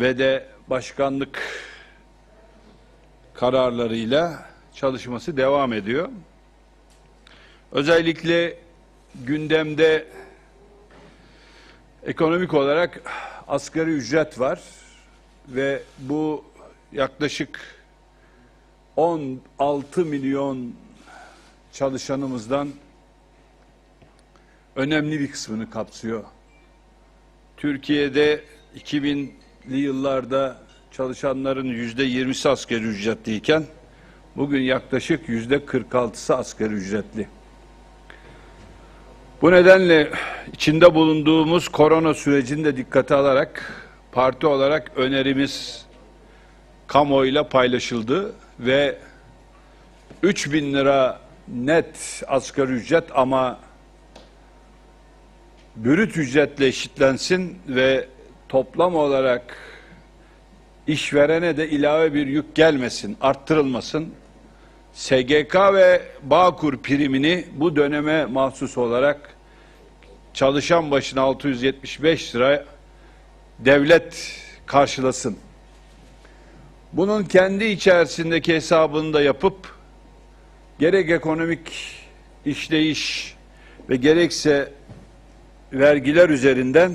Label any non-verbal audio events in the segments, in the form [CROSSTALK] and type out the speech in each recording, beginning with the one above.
ve de başkanlık kararlarıyla çalışması devam ediyor. Özellikle gündemde ekonomik olarak asgari ücret var ve bu yaklaşık 16 milyon çalışanımızdan önemli bir kısmını kapsıyor. Türkiye'de 2000'li yıllarda çalışanların yüzde 20'si asgari ücretliyken bugün yaklaşık yüzde 46'sı asgari ücretli. Bu nedenle içinde bulunduğumuz korona sürecini de dikkate alarak parti olarak önerimiz kamuoyuyla paylaşıldı ve 3 bin lira net asgari ücret ama bürüt ücretle eşitlensin ve toplam olarak işverene de ilave bir yük gelmesin, arttırılmasın. SGK ve Bağkur primini bu döneme mahsus olarak çalışan başına 675 lira devlet karşılasın. Bunun kendi içerisindeki hesabını da yapıp gerek ekonomik işleyiş ve gerekse vergiler üzerinden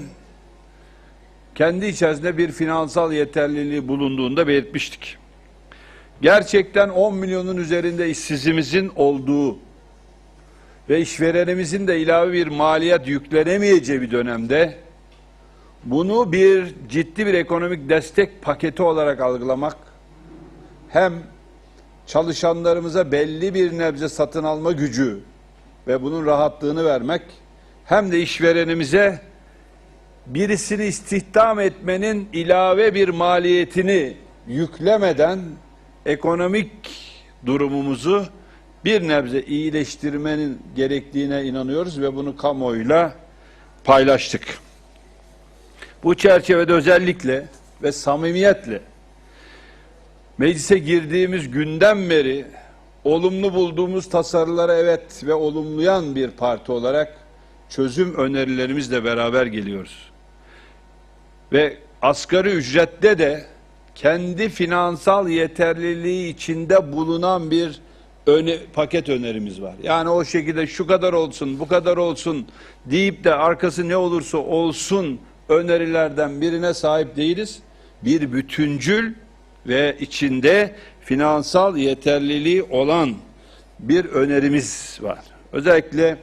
kendi içerisinde bir finansal yeterliliği bulunduğunda belirtmiştik. Gerçekten 10 milyonun üzerinde işsizimizin olduğu ve işverenimizin de ilave bir maliyet yüklenemeyeceği bir dönemde bunu bir ciddi bir ekonomik destek paketi olarak algılamak hem çalışanlarımıza belli bir nebze satın alma gücü ve bunun rahatlığını vermek hem de işverenimize birisini istihdam etmenin ilave bir maliyetini yüklemeden ekonomik durumumuzu bir nebze iyileştirmenin gerektiğine inanıyoruz ve bunu kamuoyuyla paylaştık. Bu çerçevede özellikle ve samimiyetle meclise girdiğimiz günden beri olumlu bulduğumuz tasarılara evet ve olumlayan bir parti olarak çözüm önerilerimizle beraber geliyoruz. Ve asgari ücrette de kendi finansal yeterliliği içinde bulunan bir öne, paket önerimiz var. Yani o şekilde şu kadar olsun, bu kadar olsun deyip de arkası ne olursa olsun önerilerden birine sahip değiliz. Bir bütüncül ve içinde finansal yeterliliği olan bir önerimiz var. Özellikle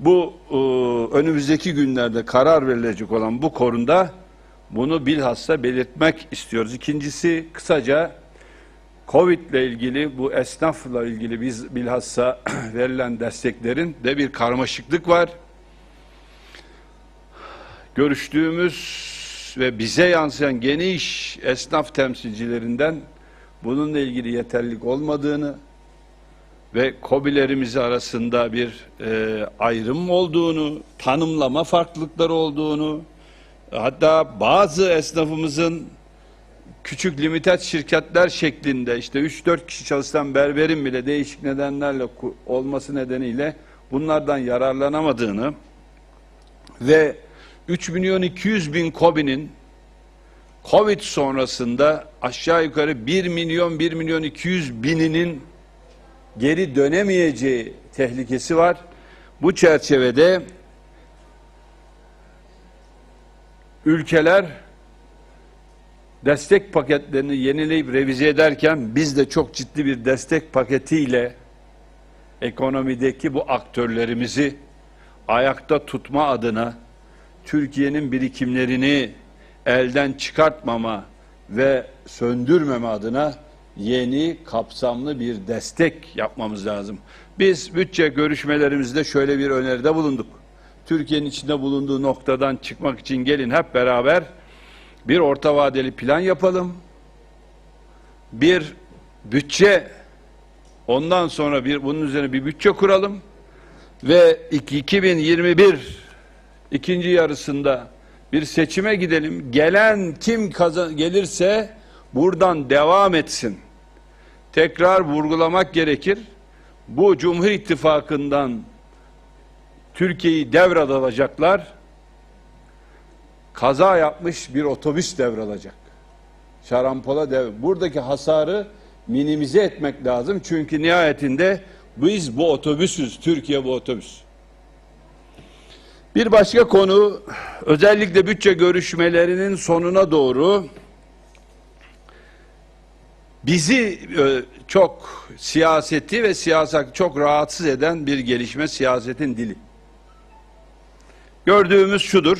bu e, önümüzdeki günlerde karar verilecek olan bu konuda bunu bilhassa belirtmek istiyoruz. İkincisi kısaca Covid ile ilgili bu esnafla ilgili biz bilhassa [CLEARS THROAT] verilen desteklerin de bir karmaşıklık var. Görüştüğümüz ve bize yansıyan geniş esnaf temsilcilerinden bununla ilgili yeterlilik olmadığını ve kobilerimiz arasında bir e, ayrım olduğunu, tanımlama farklılıkları olduğunu, hatta bazı esnafımızın küçük limited şirketler şeklinde işte 3-4 kişi çalışan berberin bile değişik nedenlerle olması nedeniyle bunlardan yararlanamadığını ve 3 milyon 200 bin KOBİ'nin Covid sonrasında aşağı yukarı 1 milyon 1 milyon 200 bininin geri dönemeyeceği tehlikesi var. Bu çerçevede ülkeler destek paketlerini yenileyip revize ederken biz de çok ciddi bir destek paketiyle ekonomideki bu aktörlerimizi ayakta tutma adına Türkiye'nin birikimlerini elden çıkartmama ve söndürmeme adına yeni kapsamlı bir destek yapmamız lazım. Biz bütçe görüşmelerimizde şöyle bir öneride bulunduk. Türkiye'nin içinde bulunduğu noktadan çıkmak için gelin hep beraber bir orta vadeli plan yapalım. Bir bütçe ondan sonra bir bunun üzerine bir bütçe kuralım ve iki- 2021 ikinci yarısında bir seçime gidelim. Gelen kim kazan gelirse buradan devam etsin. Tekrar vurgulamak gerekir. Bu Cumhur İttifakı'ndan Türkiye'yi devralacaklar. Kaza yapmış bir otobüs devralacak. Şarampola dev. Buradaki hasarı minimize etmek lazım. Çünkü nihayetinde biz bu otobüsüz. Türkiye bu otobüs. Bir başka konu özellikle bütçe görüşmelerinin sonuna doğru bizi e, çok siyaseti ve siyaset çok rahatsız eden bir gelişme siyasetin dili. Gördüğümüz şudur.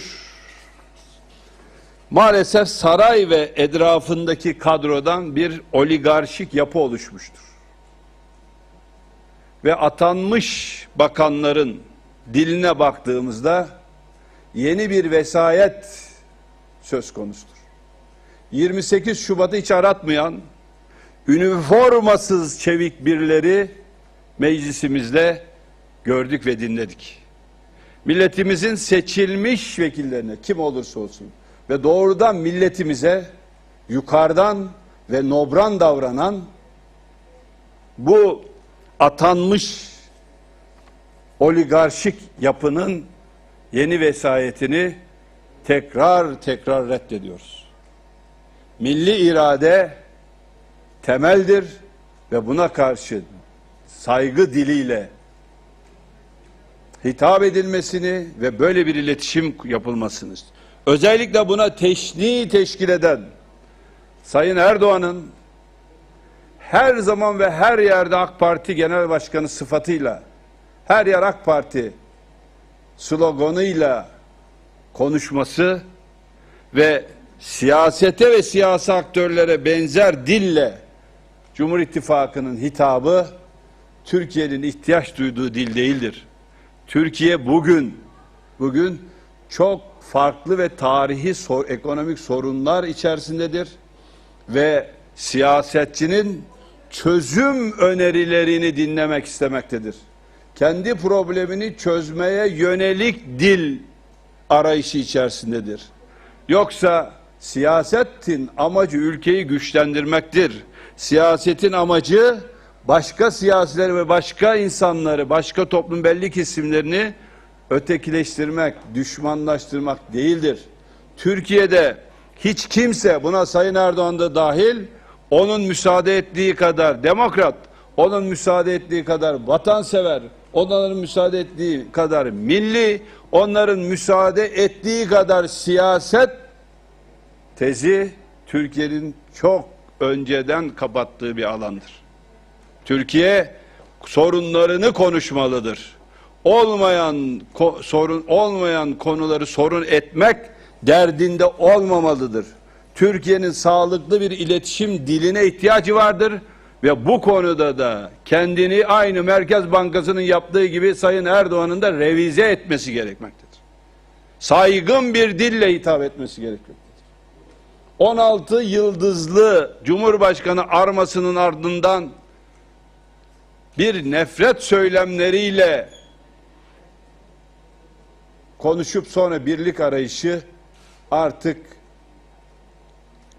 Maalesef saray ve etrafındaki kadrodan bir oligarşik yapı oluşmuştur. Ve atanmış bakanların diline baktığımızda yeni bir vesayet söz konusudur. 28 Şubat'ı hiç aratmayan üniformasız çevik birleri meclisimizde gördük ve dinledik. Milletimizin seçilmiş vekillerine kim olursa olsun ve doğrudan milletimize yukarıdan ve nobran davranan bu atanmış oligarşik yapının yeni vesayetini tekrar tekrar reddediyoruz. Milli irade temeldir ve buna karşı saygı diliyle hitap edilmesini ve böyle bir iletişim yapılmasını özellikle buna teşni teşkil eden Sayın Erdoğan'ın her zaman ve her yerde AK Parti Genel Başkanı sıfatıyla her yer AK Parti sloganıyla konuşması ve siyasete ve siyasi aktörlere benzer dille Cumhur İttifakı'nın hitabı Türkiye'nin ihtiyaç duyduğu dil değildir. Türkiye bugün bugün çok farklı ve tarihi sor, ekonomik sorunlar içerisindedir ve siyasetçinin çözüm önerilerini dinlemek istemektedir. Kendi problemini çözmeye yönelik dil arayışı içerisindedir. Yoksa siyasetin amacı ülkeyi güçlendirmektir. Siyasetin amacı başka siyasileri ve başka insanları, başka toplum belli kesimlerini ötekileştirmek, düşmanlaştırmak değildir. Türkiye'de hiç kimse buna Sayın Erdoğan da dahil onun müsaade ettiği kadar demokrat, onun müsaade ettiği kadar vatansever, onların müsaade ettiği kadar milli, onların müsaade ettiği kadar siyaset tezi Türkiye'nin çok önceden kapattığı bir alandır. Türkiye sorunlarını konuşmalıdır. Olmayan ko- sorun olmayan konuları sorun etmek derdinde olmamalıdır. Türkiye'nin sağlıklı bir iletişim diline ihtiyacı vardır ve bu konuda da kendini aynı Merkez Bankası'nın yaptığı gibi Sayın Erdoğan'ın da revize etmesi gerekmektedir. Saygın bir dille hitap etmesi gerekmektedir. 16 yıldızlı Cumhurbaşkanı armasının ardından bir nefret söylemleriyle konuşup sonra birlik arayışı artık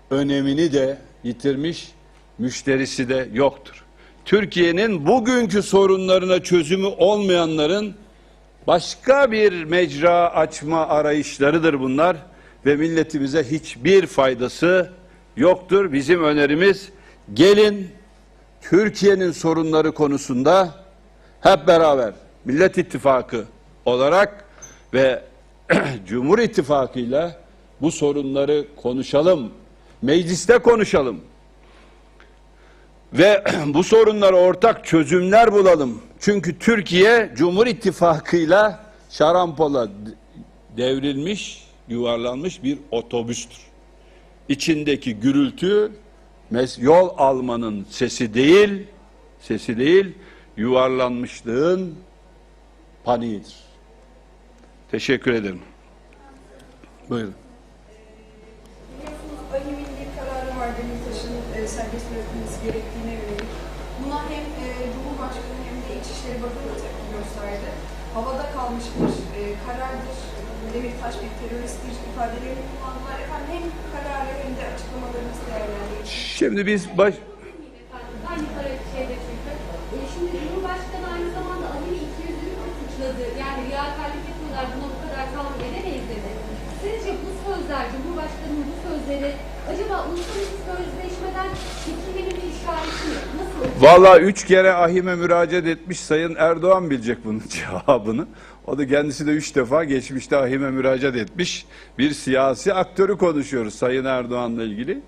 önemini de yitirmiş, müşterisi de yoktur. Türkiye'nin bugünkü sorunlarına çözümü olmayanların başka bir mecra açma arayışlarıdır bunlar ve milletimize hiçbir faydası yoktur. Bizim önerimiz gelin Türkiye'nin sorunları konusunda hep beraber Millet İttifakı olarak ve [CLEARS THROAT] Cumhur İttifakı'yla bu sorunları konuşalım. Mecliste konuşalım. Ve [CLEARS THROAT] bu sorunlara ortak çözümler bulalım. Çünkü Türkiye Cumhur İttifakı'yla şarampola devrilmiş, yuvarlanmış bir otobüstür. İçindeki gürültü yol almanın sesi değil, sesi değil, yuvarlanmışlığın paniğidir. Teşekkür ederim. Buyurun. Biliyorsunuz AİHM'in bir kararı var Demirtaş'ın e, serbest bırakılması gerektiğine yönelik. Buna hem e, Cumhurbaşkanı hem de İçişleri Bakanı da tepki gösterdi. Havada kalmış bir e, karardır. Demirtaş bir teröristtir ifadelerini kullandılar. Efendim hem kararı hem de açıklamalarınızı değerlendirin. Şimdi biz baş, Aynı para şeyde çünkü. E, şimdi Cumhurbaşkanı aynı zamanda Ali'yi 200'ünü suçladı. Yani riyakarlık yapıyorlar buna bu kadar tahammül edemeyiz dedi. Sizce bu sözler, Cumhurbaşkanı'nın bu sözleri Acaba uluslararası sözleşmeden çekilmenin bir işareti mi? Valla üç kere ahime müracaat etmiş Sayın Erdoğan bilecek bunun [LAUGHS] cevabını. O da kendisi de üç defa geçmişte ahime müracaat etmiş. Bir siyasi aktörü konuşuyoruz Sayın Erdoğan'la ilgili.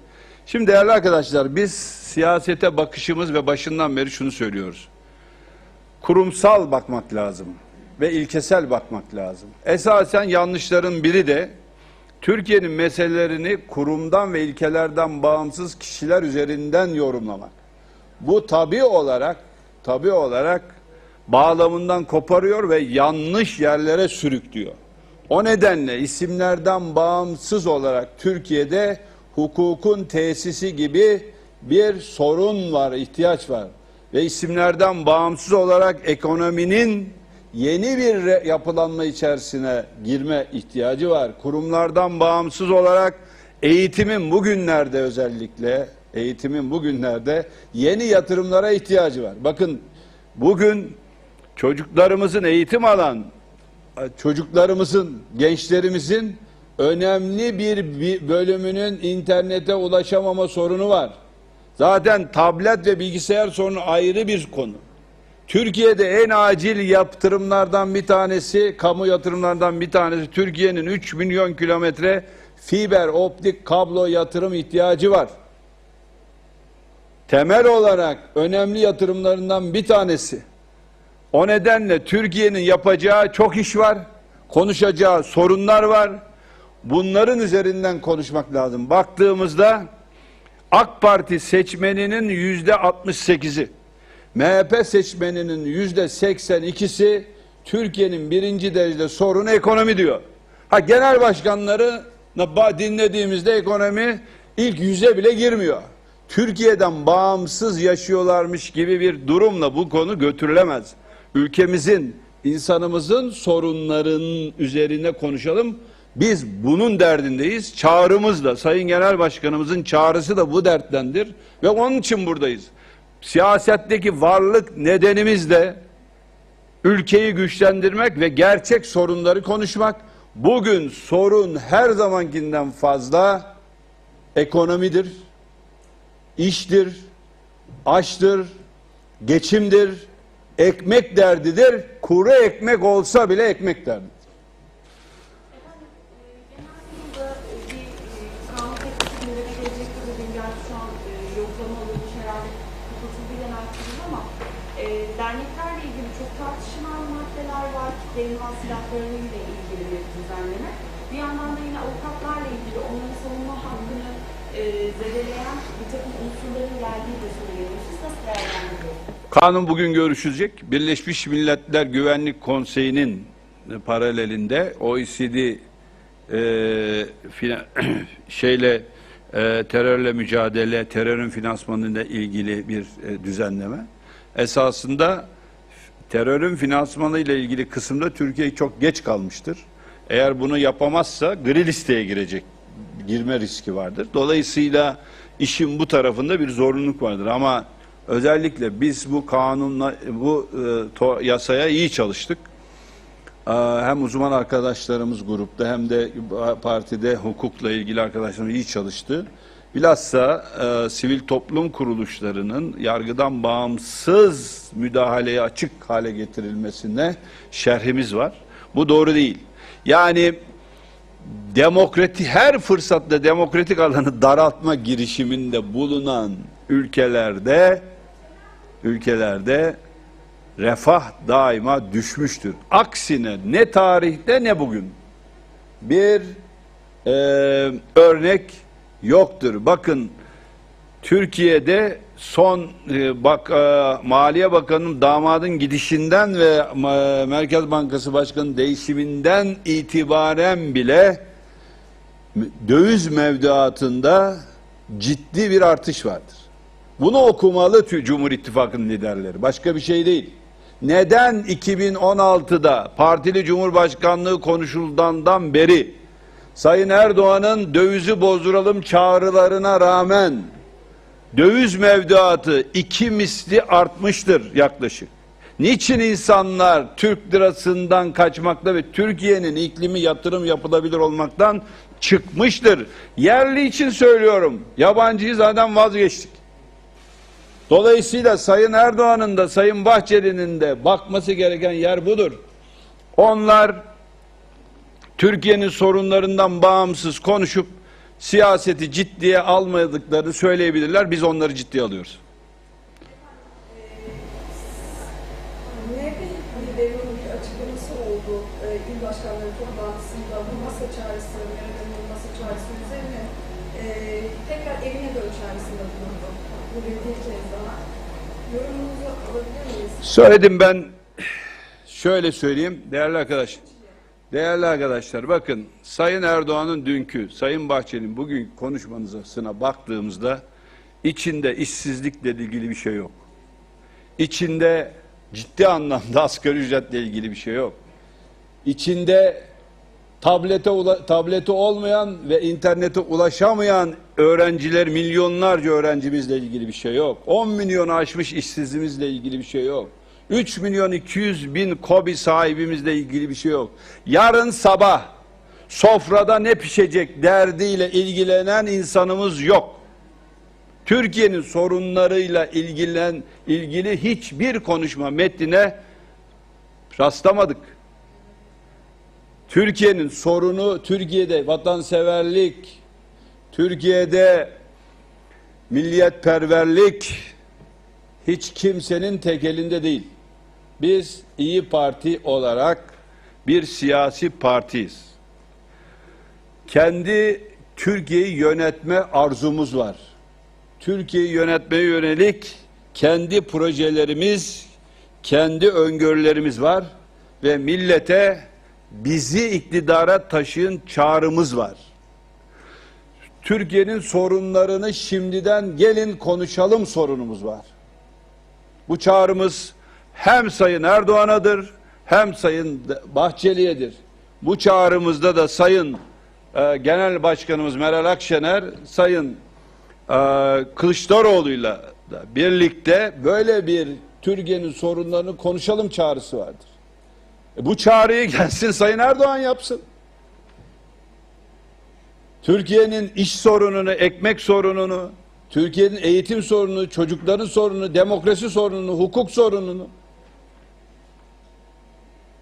Şimdi değerli arkadaşlar biz siyasete bakışımız ve başından beri şunu söylüyoruz. Kurumsal bakmak lazım ve ilkesel bakmak lazım. Esasen yanlışların biri de Türkiye'nin meselelerini kurumdan ve ilkelerden bağımsız kişiler üzerinden yorumlamak. Bu tabi olarak tabi olarak bağlamından koparıyor ve yanlış yerlere sürüklüyor. O nedenle isimlerden bağımsız olarak Türkiye'de hukukun tesisi gibi bir sorun var, ihtiyaç var. Ve isimlerden bağımsız olarak ekonominin yeni bir yapılanma içerisine girme ihtiyacı var. Kurumlardan bağımsız olarak eğitimin bugünlerde özellikle eğitimin bugünlerde yeni yatırımlara ihtiyacı var. Bakın bugün çocuklarımızın eğitim alan çocuklarımızın, gençlerimizin önemli bir bir bölümünün internete ulaşamama sorunu var. Zaten tablet ve bilgisayar sorunu ayrı bir konu. Türkiye'de en acil yatırımlardan bir tanesi, kamu yatırımlardan bir tanesi Türkiye'nin 3 milyon kilometre fiber optik kablo yatırım ihtiyacı var. Temel olarak önemli yatırımlarından bir tanesi. O nedenle Türkiye'nin yapacağı çok iş var, konuşacağı sorunlar var. Bunların üzerinden konuşmak lazım. Baktığımızda AK Parti seçmeninin yüzde 68'i, MHP seçmeninin yüzde 82'si Türkiye'nin birinci derecede sorunu ekonomi diyor. Ha genel başkanları dinlediğimizde ekonomi ilk yüze bile girmiyor. Türkiye'den bağımsız yaşıyorlarmış gibi bir durumla bu konu götürülemez. Ülkemizin, insanımızın sorunlarının üzerine konuşalım. Biz bunun derdindeyiz. Çağrımız da Sayın Genel Başkanımızın çağrısı da bu derttendir ve onun için buradayız. Siyasetteki varlık nedenimiz de ülkeyi güçlendirmek ve gerçek sorunları konuşmak. Bugün sorun her zamankinden fazla ekonomidir, iştir, açtır, geçimdir, ekmek derdidir. Kuru ekmek olsa bile ekmek derdidir. Kitle silahlarıyla ilgili bir düzenleme. Bir yandan da yine avukatlarla ilgili onların savunma hakkını e, zedeleyen bir takım unsurların geldiği de söyleniyor. Siz nasıl değerlendiriyorsunuz? Kanun bugün görüşülecek. Birleşmiş Milletler Güvenlik Konseyi'nin paralelinde OECD e, fina- [CLEARS THROAT] şeyle e, terörle mücadele, terörün finansmanıyla ilgili bir e, düzenleme. Esasında terörün finansmanı ile ilgili kısımda Türkiye çok geç kalmıştır. Eğer bunu yapamazsa gri listeye girecek, girme riski vardır. Dolayısıyla işin bu tarafında bir zorunluluk vardır ama özellikle biz bu kanunla bu e, to- yasaya iyi çalıştık. Ee, Hem uzman arkadaşlarımız grupta hem de partide hukukla ilgili arkadaşlarımız iyi çalıştı. Bilhassa e, sivil toplum kuruluşlarının yargıdan bağımsız müdahaleye açık hale getirilmesine şerhimiz var. Bu doğru değil. Yani demokratik her fırsatta demokratik alanı daraltma girişiminde bulunan ülkelerde ülkelerde refah daima düşmüştür. Aksine ne tarihte ne bugün bir e, örnek yoktur. Bakın Türkiye'de son e, bak e, Maliye Bakanı'nın damadın gidişinden ve e, Merkez Bankası Başkanı değişiminden itibaren bile döviz mevduatında ciddi bir artış vardır. Bunu okumalı Cumhur İttifakı'nın liderleri. Başka bir şey değil. Neden 2016'da partili cumhurbaşkanlığı konuşuldandan beri Sayın Erdoğan'ın dövizi bozduralım çağrılarına rağmen döviz mevduatı iki misli artmıştır yaklaşık. Niçin insanlar Türk lirasından kaçmakta ve Türkiye'nin iklimi yatırım yapılabilir olmaktan çıkmıştır? Yerli için söylüyorum. Yabancıyı zaten vazgeçtik. Dolayısıyla Sayın Erdoğan'ın da Sayın Bahçeli'nin de bakması gereken yer budur. Onlar Türkiye'nin sorunlarından bağımsız konuşup siyaseti ciddiye almadıklarını söyleyebilirler. Biz onları ciddiye alıyoruz. E, il başkanları toplantısında bu masa çağrısı, Meral masa çağrısı üzerine e, tekrar evine dön çağrısında bulundu. Bugün bir kez daha. Yorumunuzu alabilir miyiz? Söyledim ben şöyle söyleyeyim değerli arkadaş. Değerli arkadaşlar bakın Sayın Erdoğan'ın dünkü, Sayın Bahçeli'nin bugün konuşmanızına baktığımızda içinde işsizlikle ilgili bir şey yok. İçinde ciddi anlamda [LAUGHS] asgari ücretle ilgili bir şey yok. İçinde tablete tableti olmayan ve internete ulaşamayan öğrenciler milyonlarca öğrencimizle ilgili bir şey yok. 10 milyonu aşmış işsizimizle ilgili bir şey yok. 3 milyon 200 bin kobi sahibimizle ilgili bir şey yok. Yarın sabah sofrada ne pişecek derdiyle ilgilenen insanımız yok. Türkiye'nin sorunlarıyla ilgilen ilgili hiçbir konuşma metnine rastlamadık. Türkiye'nin sorunu Türkiye'de vatanseverlik, Türkiye'de milliyetperverlik hiç kimsenin tek elinde değil. Biz İyi Parti olarak bir siyasi partiyiz. Kendi Türkiye'yi yönetme arzumuz var. Türkiye'yi yönetmeye yönelik kendi projelerimiz, kendi öngörülerimiz var ve millete bizi iktidara taşıyın çağrımız var. Türkiye'nin sorunlarını şimdiden gelin konuşalım sorunumuz var. Bu çağrımız hem Sayın Erdoğan'adır hem Sayın Bahçeli'yedir. Bu çağrımızda da Sayın e, Genel Başkanımız Meral Akşener, Sayın e, Kılıçdaroğlu'yla da birlikte böyle bir Türkiye'nin sorunlarını konuşalım çağrısı vardır. E, bu çağrıyı [LAUGHS] gelsin Sayın Erdoğan yapsın. Türkiye'nin iş sorununu, ekmek sorununu, Türkiye'nin eğitim sorununu, çocukların sorununu, demokrasi sorununu, hukuk sorununu,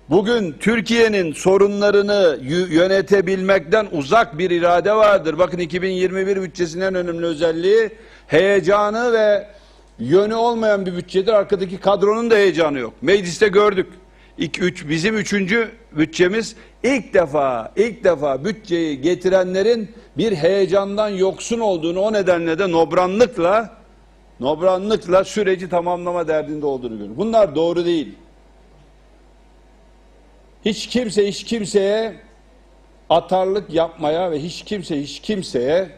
Bugün Türkiye'nin sorunlarını yönetebilmekten uzak bir irade vardır. Bakın 2021 bütçesinin en önemli özelliği heyecanı ve yönü olmayan bir bütçedir. Arkadaki kadronun da heyecanı yok. Mecliste gördük. İlk üç, bizim üçüncü bütçemiz ilk defa ilk defa bütçeyi getirenlerin bir heyecandan yoksun olduğunu o nedenle de nobranlıkla nobranlıkla süreci tamamlama derdinde olduğunu görüyoruz. Bunlar doğru değil. Hiç kimse hiç kimseye atarlık yapmaya ve hiç kimse hiç kimseye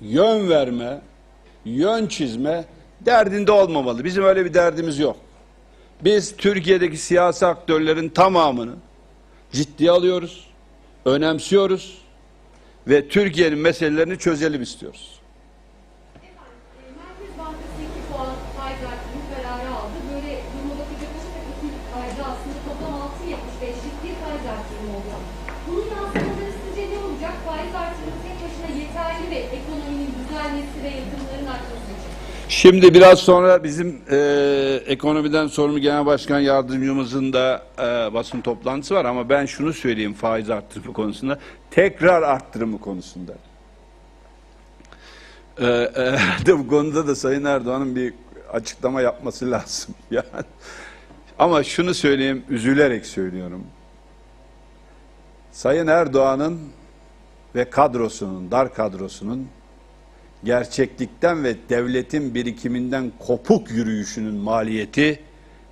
yön verme, yön çizme derdinde olmamalı. Bizim öyle bir derdimiz yok. Biz Türkiye'deki siyasi aktörlerin tamamını ciddiye alıyoruz, önemsiyoruz ve Türkiye'nin meselelerini çözelim istiyoruz. Efendim, e, Merkez Bankası 2 puan faiz artırımı kararı aldı. Böyle duruma bakacak olursak iki ayda aslında toplam 6.75'lik bir faiz artırımı oldu. Bunun yansımaları sizce ne olacak? Faiz artırımı tek başına yeterli mi ekonominin düzelmesi ve yatırımların artması için? Şimdi biraz sonra bizim e, ekonomiden sorumlu genel başkan yardımcımızın da e, basın toplantısı var ama ben şunu söyleyeyim faiz arttırımı konusunda tekrar arttırımı konusunda. E, e, [LAUGHS] bu konuda da Sayın Erdoğan'ın bir açıklama yapması [LAUGHS] lazım. Yani ama şunu söyleyeyim üzülerek söylüyorum. Sayın Erdoğan'ın ve kadrosunun, dar kadrosunun gerçeklikten ve devletin birikiminden kopuk yürüyüşünün maliyeti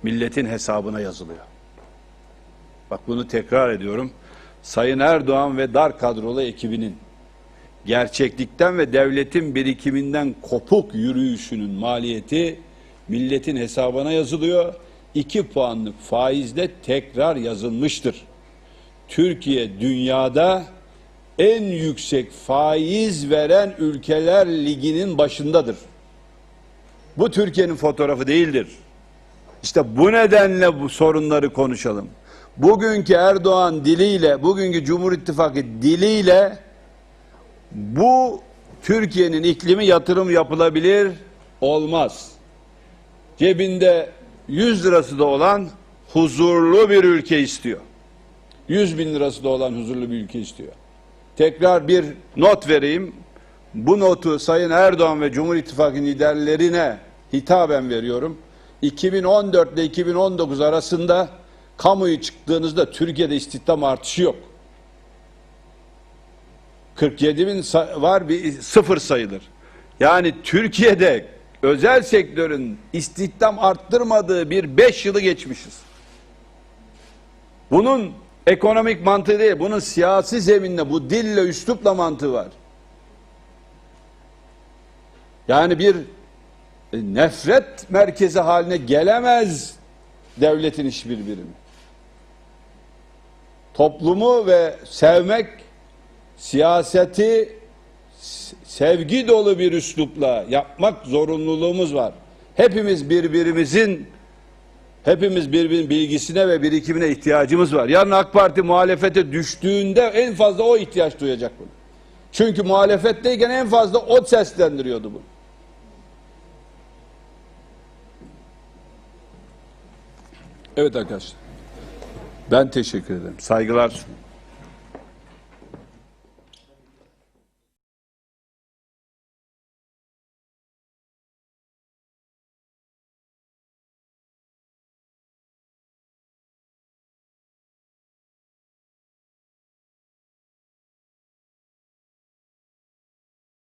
milletin hesabına yazılıyor. Bak bunu tekrar ediyorum. Sayın Erdoğan ve dar kadrolu ekibinin gerçeklikten ve devletin birikiminden kopuk yürüyüşünün maliyeti milletin hesabına yazılıyor. 2 puanlık faizle tekrar yazılmıştır. Türkiye dünyada en yüksek faiz veren ülkeler liginin başındadır. Bu Türkiye'nin fotoğrafı değildir. İşte bu nedenle bu sorunları konuşalım. Bugünkü Erdoğan diliyle, bugünkü Cumhur İttifakı diliyle bu Türkiye'nin iklimi yatırım yapılabilir olmaz. Cebinde 100 lirası da olan huzurlu bir ülke istiyor. 100 bin lirası da olan huzurlu bir ülke istiyor. Tekrar bir not vereyim. Bu notu Sayın Erdoğan ve Cumhur İttifakı liderlerine hitaben veriyorum. 2014 ile 2019 arasında kamuyu çıktığınızda Türkiye'de istihdam artışı yok. 47 bin var bir sıfır sayılır. Yani Türkiye'de özel sektörün istihdam arttırmadığı bir 5 yılı geçmişiz. Bunun ekonomik mantığı değil, bunun siyasi zeminle, bu dille, üslupla mantığı var. Yani bir e, nefret merkezi haline gelemez devletin hiçbir birimi. Toplumu ve sevmek, siyaseti sevgi dolu bir üslupla yapmak zorunluluğumuz var. Hepimiz birbirimizin Hepimiz birbirinin bilgisine ve birikimine ihtiyacımız var. Yarın AK Parti muhalefete düştüğünde en fazla o ihtiyaç duyacak bunu. Çünkü muhalefetteyken en fazla o seslendiriyordu bunu. Evet arkadaşlar. Ben teşekkür ederim. Saygılar.